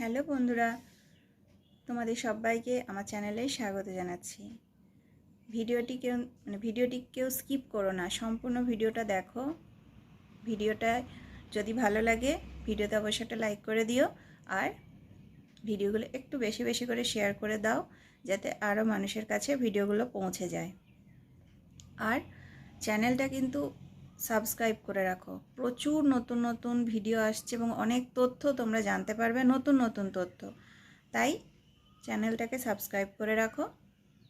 Hello বন্ধুরা, তোমাদের সবাইকে আমার চ্যানেলে স্বাগত জানাচ্ছি। ভিডিওটি কেউ মানে ভিডিওটি কেউ স্কিপ করো না, সম্পূর্ণ ভিডিওটা দেখো। ভিডিওটা যদি ভালো লাগে, ভিডিওতে অবশ্যই একটা লাইক করে দিও, আর ভিডিওগুলো একটু বেশি বেশি করে শেয়ার করে দাও, যাতে আরও মানুষের কাছে ভিডিওগুলো পৌঁছে যায়। আর চ্যানেলটা কিন্তু সাবস্ক্রাইব করে রাখো। প্রচুর নতুন নতুন ভিডিও আসছে এবং অনেক তথ্য তোমরা জানতে পারবে, নতুন নতুন তথ্য। তাই চ্যানেলটাকে সাবস্ক্রাইব করে রাখো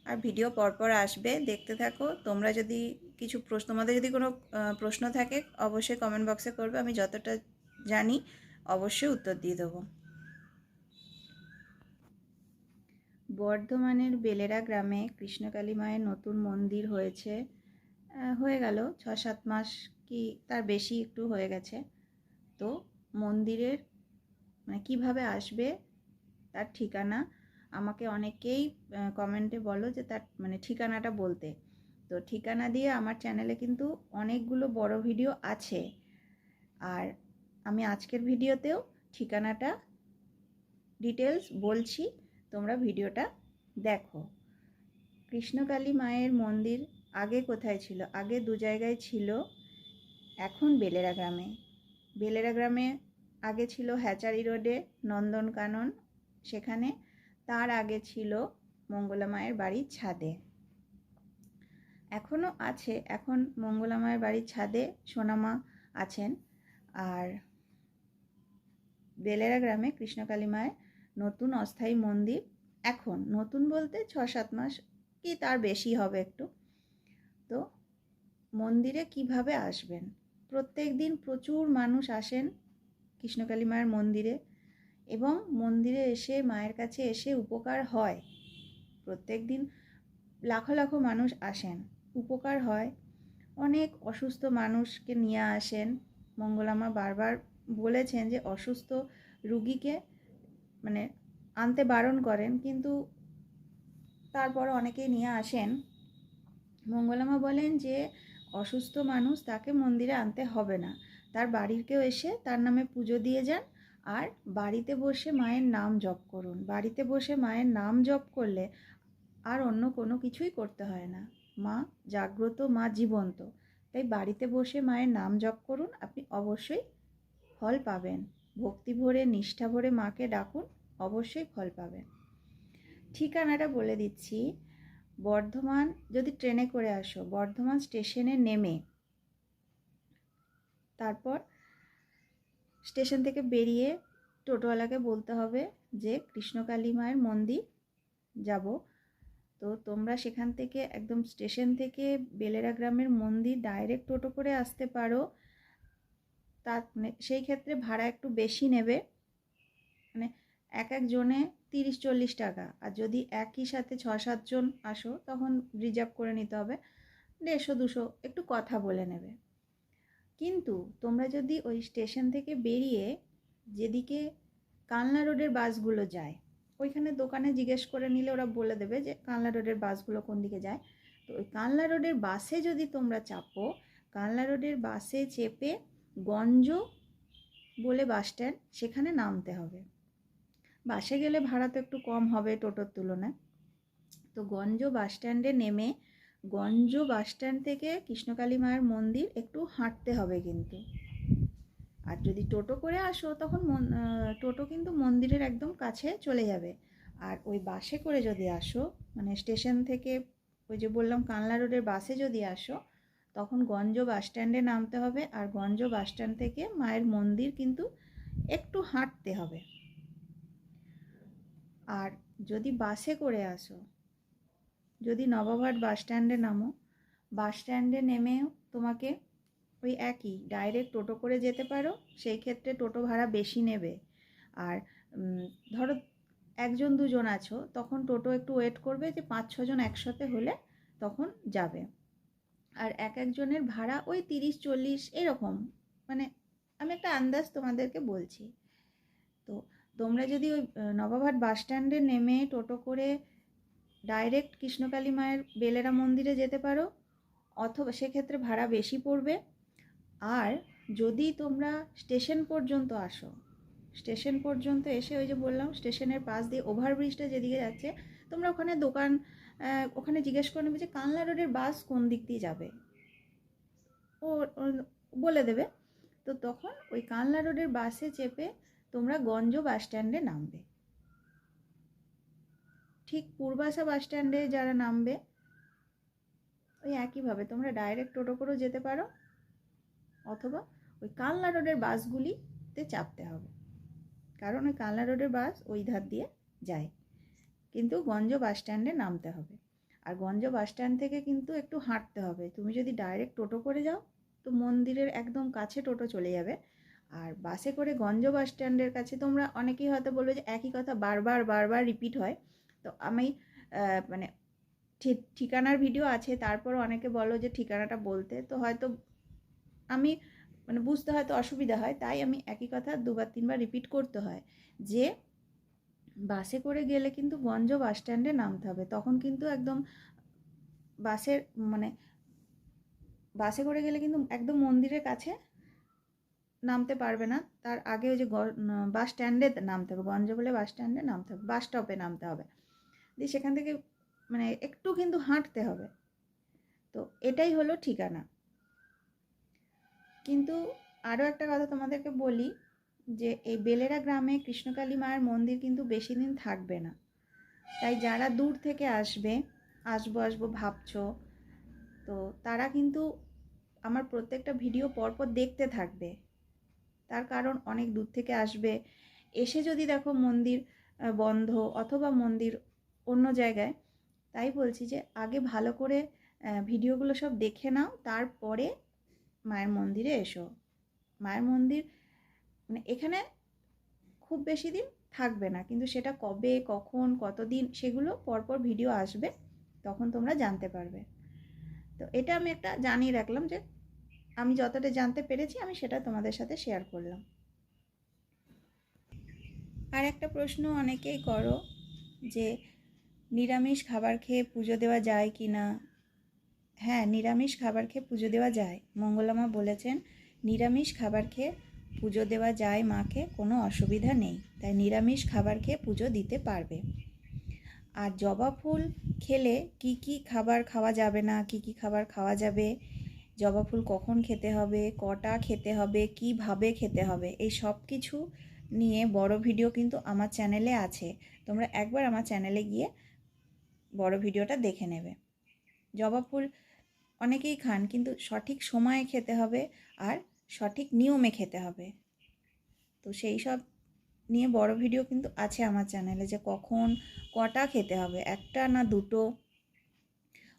আর ভিডিও পরপর আসবে, দেখতে থাকো। তোমরা যদি কিছু প্রশ্ন, তোমাদের যদি কোনো প্রশ্ন থাকে, অবশ্যই কমেন্ট বক্সে করবে। আমি যতটা জানি, অবশ্যই উত্তর দিয়ে দেবো। বর্ধমানের বেলেরা গ্রামে কৃষ্ণকালী মায়ের নতুন মন্দির হয়েছে। হয়ে গেল। ছ সাত মাস কি তার বেশি একটু হয়ে গেছে। তো মন্দিরের মানে কীভাবে আসবে তার ঠিকানা আমাকে অনেকেই কমেন্টে বলো যে তার মানে ঠিকানাটা বলতে। তো ঠিকানা দিয়ে আমার চ্যানেলে কিন্তু অনেকগুলো বড় ভিডিও আছে। আর আমি আজকের ভিডিওতেও ঠিকানাটা ডিটেলস বলছি, তোমরা ভিডিওটা দেখো। কৃষ্ণকালী মায়ের মন্দির আগে কোথায় ছিল? আগে দু জায়গায় ছিল, এখন বেলেরা গ্রামে। বেলেরা গ্রামে আগে ছিল হ্যাচারি রোডে নন্দনকানন সেখানে। তার আগে ছিল মঙ্গলা মায়ের বাড়ির ছাদে। এখনও আছে, এখন মঙ্গলা মায়ের বাড়ির ছাদে সোনামা আছেন। আর বেলেরা গ্রামে কৃষ্ণকালী মায়ের নতুন অস্থায়ী মন্দির এখন। নতুন বলতে ছ সাত মাস কি তার বেশি হবে একটু। তো মন্দিরে কীভাবে আসবেন? প্রত্যেক দিন প্রচুর মানুষ আসেন কৃষ্ণকালী মায়ের মন্দিরে এবং মন্দিরে এসে মায়ের কাছে এসে উপকার হয়। প্রত্যেক দিন লাখো লাখো মানুষ আসেন, উপকার হয়। অনেক অসুস্থ মানুষকে নিয়ে আসেন। মঙ্গলামা বারবার বলেছেন যে অসুস্থ রুগীকে মানে আনতে বারণ করেন, কিন্তু তারপর অনেকেই নিয়ে আসেন। মঙ্গলামা বলেন যে, অসুস্থ মানুষ তাকে মন্দিরে আনতে হবে না। তার বাড়ির কেউ এসে তার নামে পুজো দিয়ে যান আর বাড়িতে বসে মায়ের নাম জপ করুন। বাড়িতে বসে মায়ের নাম জপ করলে আর অন্য কোনো কিছুই করতে হয় না। মা জাগ্রত, মা জীবন্ত। তাই বাড়িতে বসে মায়ের নাম জপ করুন, আপনি অবশ্যই ফল পাবেন। ভক্তি ভরে, নিষ্ঠা ভরে মাকে ডাকুন, অবশ্যই ফল পাবেন। ঠিকানাটা বলে দিচ্ছি। বর্ধমান, যদি ট্রেনে করে আসো, বর্ধমান স্টেশনে নেমে, তারপর স্টেশন থেকে বেরিয়ে টোটোওয়ালাকে বলতে হবে যে কৃষ্ণকালী মায়ের মন্দির যাব। তো তোমরা সেখান থেকে একদম স্টেশন থেকে বেলেরা গ্রামের মন্দির ডাইরেক্ট টোটো করে আসতে পারো। তার মানে সেই ক্ষেত্রে ভাড়া একটু বেশি নেবে। মানে এক এক জনে তিরিশ চল্লিশ টাকা। আর যদি একই সাথে ছ সাতজন আসো, তখন রিজার্ভ করে নিতে হবে দেড়শো দুশো একটু কথা বলে নেবে। কিন্তু তোমরা যদি ওই স্টেশন থেকে বেরিয়ে যেদিকে কালনা রোডের বাসগুলো যায়, ওইখানে দোকানে জিজ্ঞেস করে নিলে ওরা বলে দেবে যে কালনা রোডের বাসগুলো কোন দিকে যায়। তো ওই কালনা রোডের বাসে যদি তোমরা চাপো, কালনা রোডের বাসে চেপে গঞ্জ বলে বাস স্ট্যান্ড সেখানে নামতে হবে। বাসে গেলে ভাড়া তো একটু কম হবে টোটোর তুলনায়। তো গঞ্জ বাস স্ট্যান্ডে নেমে, গঞ্জ বাস স্ট্যান্ড থেকে কৃষ্ণকালী মায়ের মন্দির একটু হাঁটতে হবে কিন্তু। আর যদি টোটো করে আসো তখন টোটো কিন্তু মন্দিরের একদম কাছে চলে যাবে। আর ওই বাসে করে যদি আসো মানে স্টেশন থেকে ওই যে বললাম কানলা রোডের বাসে যদি আসো, তখন গঞ্জ বাস স্ট্যান্ডে নামতে হবে। আর গঞ্জ বাস স্ট্যান্ড থেকে মায়ের মন্দির কিন্তু একটু হাঁটতে হবে। আর যদি বাসে করে আসো, যদি নবাবহাট বাস স্ট্যান্ডে নামো, বাস স্ট্যান্ডে নেমেও তোমাকে ওই একই ডাইরেক্ট টোটো করে যেতে পারো, সেই ক্ষেত্রে টোটো ভাড়া বেশি নেবে। আর ধরো একজন দুজন আছো, তখন টোটো একটু ওয়েট করবে যে পাঁচ ছজন একসাথে হলে তখন যাবে। আর এক একজনের ভাড়া ওই তিরিশ চল্লিশ এরকম মানে আমি একটা আন্দাজ তোমাদেরকে বলছি। তো তোমরা যদি ওই নবাবহাট বাস স্ট্যান্ডে নেমে টোটো করে ডাইরেক্ট কৃষ্ণকালী মায়ের বেলেরা মন্দিরে যেতে পারো, অথবা সেক্ষেত্রে ভাড়া বেশি পড়বে। আর যদি তোমরা স্টেশন পর্যন্ত আসো, স্টেশন পর্যন্ত এসে ওই যে বললাম, স্টেশনের পাশ দিয়ে ওভারব্রিজটা যেদিকে যাচ্ছে, তোমরা ওখানে দোকান ওখানে জিজ্ঞেস করে নেবে যে কানলা রোডের বাস কোন দিক দিয়ে যাবে। ও বলে দেবে। তো তখন ওই কানলা রোডের বাসে চেপে তোমরা গঞ্জ বাস স্ট্যান্ডে নামবে। ঠিক পূর্বাশা বাস স্ট্যান্ডে যারা নামবে, ওই একইভাবে তোমরা ডাইরেক্ট টোটো করেও যেতে পারো, অথবা ওই কালনা রোডের বাসগুলিতে চাপতে হবে। কারণ ওই কালনা রোডের বাস ওই ধার দিয়ে যায়। কিন্তু গঞ্জ বাস স্ট্যান্ডে নামতে হবে। আর গঞ্জ বাস স্ট্যান্ড থেকে কিন্তু একটু হাঁটতে হবে। তুমি যদি ডাইরেক্ট টোটো করে যাও, তো মন্দিরের একদম কাছে টোটো চলে যাবে। আর বাসে করে গঞ্জ বাস স্ট্যান্ডের কাছে তোমরা অনেকেই হয়তো বলবে যে একই কথা বারবার বারবার রিপিট হয়। তো আমি মানে ঠিকানার ভিডিও আছে তারপর অনেকে বলো যে ঠিকানাটা বলতে। তো হয়তো আমি মানে বুঝতে হয়তো অসুবিধা হয়, তাই আমি একই কথা দুবার, তিনবার রিপিট করতে হয় যে বাসে করে গেলে কিন্তু গঞ্জ বাস স্ট্যান্ডে নামতে হবে। তখন কিন্তু একদম বাসের মানে বাসে করে গেলে কিন্তু একদম মন্দিরের কাছে নামতে পারবে না। তার আগে ওই যে বাস স্ট্যান্ডে নামতে হবে। গঞ্জ বলে বাস স্ট্যান্ডে নামতে হবে। বাস স্টপে নামতে হবে। দিয়ে সেখান থেকে মানে একটু কিন্তু হাঁটতে হবে। তো এটাই হলো ঠিকানা। কিন্তু আরও একটা কথা তোমাদেরকে বলি, যে এই বেলেরা গ্রামে কৃষ্ণকালী মায়ের মন্দির কিন্তু বেশি দিন থাকবে না। তাই যারা দূর থেকে আসবে, আসব আসব ভাবছ, তো তারা কিন্তু আমার প্রত্যেকটা ভিডিও পরপর দেখতে থাকবে। তার কারণ অনেক দূর থেকে আসবে। এসে যদি দেখো মন্দির বন্ধ অথবা মন্দির অন্য জায়গায়, তাই বলছি যে আগে ভালো করে ভিডিওগুলো সব দেখে নাও, তারপরে মায়ের মন্দিরে এসো। মায়ের মন্দির মানে এখানে খুব বেশি দিন থাকবে না, কিন্তু সেটা কবে, কখন, কতদিন সেগুলো পরপর ভিডিও আসবে, তখন তোমরা জানতে পারবে। তো এটা আমি একটা জানিয়ে রাখলাম যে আমি যতটা জানতে পেরেছি, আমি সেটা তোমাদের সাথে শেয়ার করলাম। আর একটা প্রশ্ন অনেকেই করো যে, নিরামিষ খাবার খেয়ে পুজো দেওয়া যায় কি না? হ্যাঁ নিরামিষ খাবার খেয়ে পুজো দেওয়া যায়। মঙ্গলামা বলেছেন, নিরামিষ খাবার খেয়ে পুজো দেওয়া যায় মাকে, কোনো অসুবিধা নেই। তাই নিরামিষ খাবার খেয়ে পুজো দিতে পারবে। আর জবা ফুল খেলে কি কি খাবার খাওয়া যাবে না, কি কি খাবার খাওয়া যাবে? জবা ফুল কখন খেতে হবে, কটা খেতে হবে, কীভাবে খেতে হবে, এই সব কিছু নিয়ে বড় ভিডিও কিন্তু আমার চ্যানেলে আছে। তোমরা একবার আমার চ্যানেলে গিয়ে বড় ভিডিওটা দেখে নেবে। জবা ফুল অনেকেই খান, কিন্তু সঠিক সময়ে খেতে হবে আর সঠিক নিয়মে খেতে হবে। তো সেই সব নিয়ে বড় ভিডিও কিন্তু আছে আমার চ্যানেলে যে কখন কটা খেতে হবে, একটা না দুটো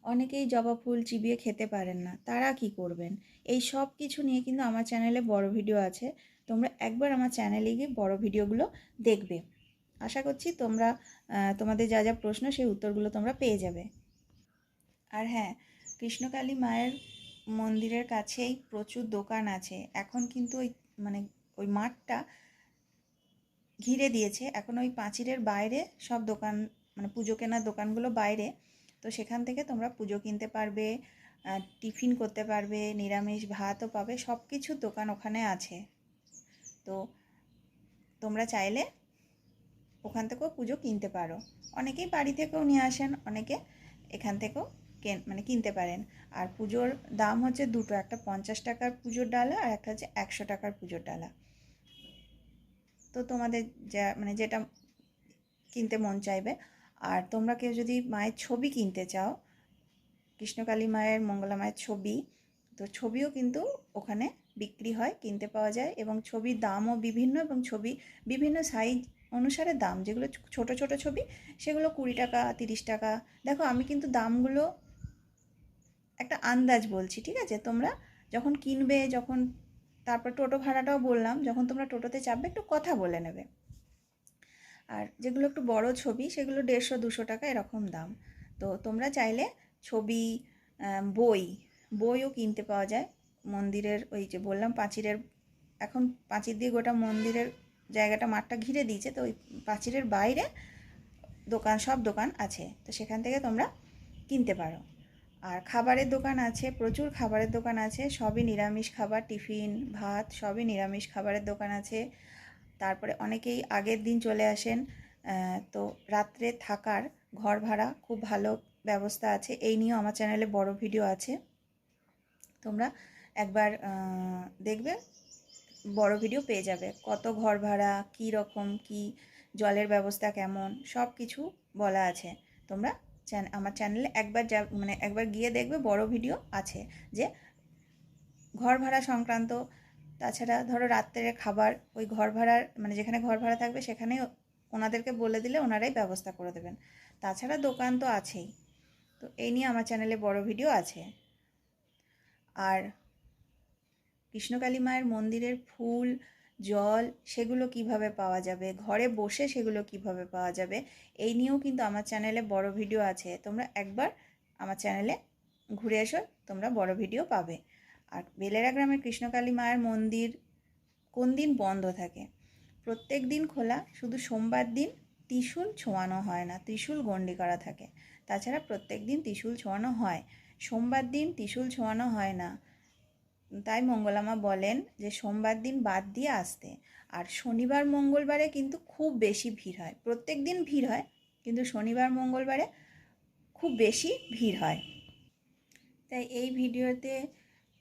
অনেকেই জবা ফুল চিবিয়ে খেতে পারেন না। তারা কি করবেন? এই সব কিছু নিয়ে কিন্তু আমার চ্যানেলে বড় ভিডিও আছে। তোমরা একবার আমার চ্যানেলে গিয়ে বড় ভিডিওগুলো দেখবে। আশা করছি তোমরা তোমাদের যা যা প্রশ্ন সেই উত্তরগুলো তোমরা পেয়ে যাবে। আর হ্যাঁ কৃষ্ণকালী মায়ের মন্দিরের কাছেই প্রচুর দোকান আছে। এখন কিন্তু ওই মানে ওই মাঠটা ঘিরে দিয়েছে। এখন ওই পাঁচিরের বাইরে সব দোকান মানে পুজো কেনার দোকানগুলো বাইরে তো সেখান থেকে তোমরা পুজো কিনতে পারবে টিফিন করতে পারবে, নিরামিষ ভাতও পাবে সব কিছু দোকান ওখানে আছে। তো তোমরা চাইলে ওখান থেকেও পুজো কিনতে পারো। অনেকেই বাড়ি থেকেও নিয়ে আসেন, অনেকে এখান থেকেও কেন মানে কিনতে পারেন। আর পুজোর দাম হচ্ছে দুটো, একটা পঞ্চাশ টাকার পুজোর ডালা আর একটা হচ্ছে একশো টাকার পুজোর ডালা। তো তোমাদের যা মানে যেটা কিনতে মন চাইবে আর তোমরা কেউ যদি মায়ের ছবি কিনতে চাও, কৃষ্ণকালী মায়ের, মঙ্গলা মায়ের ছবি, তো ছবিও কিন্তু ওখানে বিক্রি হয়, কিনতে পাওয়া যায় এবং ছবির দামও বিভিন্ন এবং ছবি বিভিন্ন সাইজ অনুসারে দাম। যেগুলো ছোট ছোট ছবি, সেগুলো কুড়ি টাকা, তিরিশ টাকা। দেখো আমি কিন্তু দামগুলো একটা আন্দাজ বলছি, ঠিক আছে? তোমরা যখন কিনবে, যখন তারপর টোটো ভাড়াটাও বললাম, যখন তোমরা টোটোতে চাপবে, একটু কথা বলে নেবে। আর যেগুলো একটু বড় ছবি, সেগুলো দেড়শো, দুশো টাকা এরকম দাম। তো তোমরা চাইলে ছবি বই, বইও কিনতে পাওয়া যায়। মন্দিরের ওই যে বললাম পাঁচিরের, এখন পাঁচির দিয়ে গোটা মন্দিরের জায়গাটা মাঠটা ঘিরে দিয়েছে, তো ওই পাঁচিরের বাইরে দোকান, সব দোকান আছে। তো সেখান থেকে তোমরা কিনতে পারো। আর খাবারের দোকান আছে, প্রচুর খাবারের দোকান আছে, সবই নিরামিষ খাবার, টিফিন, ভাত, সবই নিরামিষ খাবারের দোকান আছে। তারপরে অনেকেই আগের দিন চলে আসেন তো রাত্রে থাকার ঘর ভাড়া খুব ভালো ব্যবস্থা আছে। এই নিয়েও আমার চ্যানেলে বড় ভিডিও আছে। তোমরা একবার দেখবে, বড় ভিডিও পেয়ে যাবে। কত ঘর ভাড়া, কী রকম, কি জলের ব্যবস্থা কেমন, সব কিছু বলা আছে। তোমরা আমার চ্যানেলে একবার যা মানে একবার গিয়ে দেখবে বড় ভিডিও আছে যে ঘর ভাড়া সংক্রান্ত তাছাড়া ধরো রাত্রের খাবার, ওই ঘর ভাড়ার মানে যেখানে ঘর ভাড়া থাকবে সেখানে ওনাদেরকে বলে দিলে ওনারাই ব্যবস্থা করে দেবেন। তাছাড়া দোকান তো আছেই। তো এই নিয়ে আমার চ্যানেলে বড় ভিডিও আছে। আর কৃষ্ণকালী মায়ের মন্দিরের ফুল, জল, সেগুলো কীভাবে পাওয়া যাবে, ঘরে বসে সেগুলো কীভাবে পাওয়া যাবে, এই নিয়েও কিন্তু আমার চ্যানেলে বড় ভিডিও আছে। তোমরা একবার আমার চ্যানেলে ঘুরে এসো, তোমরা বড় ভিডিও পাবে। আর বেলেরা গ্রামের কৃষ্ণকালী মায়ের মন্দির কোন দিন বন্ধ থাকে? প্রত্যেক দিন খোলা, শুধু সোমবার দিন ত্রিশূল ছোঁয়ানো হয় না, ত্রিশূল গণ্ডি করা থাকে। তাছাড়া প্রত্যেক দিন ত্রিশূল ছোঁয়ানো হয়, সোমবার দিন ত্রিশূল ছোঁয়ানো হয় না। তাই মঙ্গলামা বলেন যে সোমবার দিন বাদ দিয়ে আসতে। আর শনিবার, মঙ্গলবারে কিন্তু খুব বেশি ভিড় হয়। প্রত্যেক দিন ভিড় হয়, কিন্তু শনিবার, মঙ্গলবারে খুব বেশি ভিড় হয়। তাই এই ভিডিওতে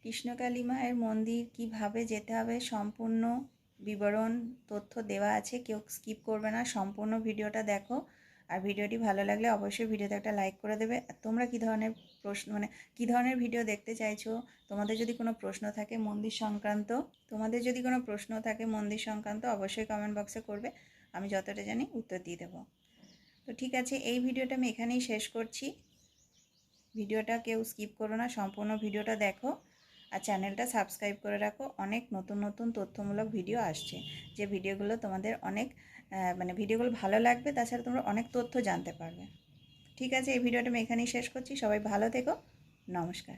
কৃষ্ণকালী মায়ের মন্দির কীভাবে যেতে হবে সম্পূর্ণ বিবরণ, তথ্য দেওয়া আছে, কেউ স্কিপ করবে না, সম্পূর্ণ ভিডিওটা দেখো। আর ভিডিওটি ভালো লাগলে অবশ্যই ভিডিওতে একটা লাইক করে দেবে। তোমরা কী ধরনের প্রশ্ন মানে কী ধরনের ভিডিও দেখতে চাইছো? তোমাদের যদি কোনো প্রশ্ন থাকে মন্দির সংক্রান্ত, তোমাদের যদি কোনো প্রশ্ন থাকে মন্দির সংক্রান্ত, অবশ্যই কমেন্ট বক্সে করবে। আমি যতটা জানি উত্তর দিয়ে দেবো। তো ঠিক আছে, এই ভিডিওটা আমি এখানেই শেষ করছি। ভিডিওটা কেউ স্কিপ করো না, সম্পূর্ণ ভিডিওটা দেখো। আর চ্যানেলটা সাবস্ক্রাইব করে রাখো। অনেক নতুন নতুন তথ্যমূলক ভিডিও আসছে। যে ভিডিওগুলো তোমাদের অনেক মানে ভিডিওগুলো ভালো লাগবে, তাছাড়া তোমরা অনেক তথ্য জানতে পারবে। ঠিক আছে, এই ভিডিওটা আমি এখানেই শেষ করছি। সবাই ভালো থেকো। নমস্কার।